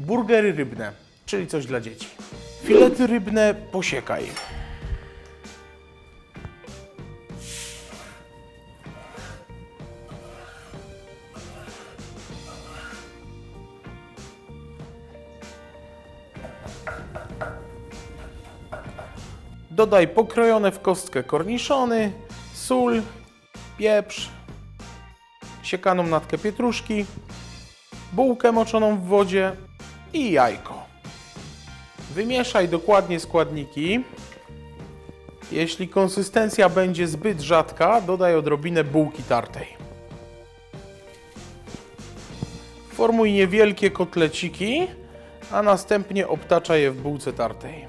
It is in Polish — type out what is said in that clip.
Burgery rybne, czyli coś dla dzieci. Filety rybne posiekaj. Dodaj pokrojone w kostkę korniszony, sól, pieprz, siekaną natkę pietruszki, bułkę moczoną w wodzie i jajko. Wymieszaj dokładnie składniki. Jeśli konsystencja będzie zbyt rzadka, dodaj odrobinę bułki tartej. Formuj niewielkie kotleciki, a następnie obtaczaj je w bułce tartej.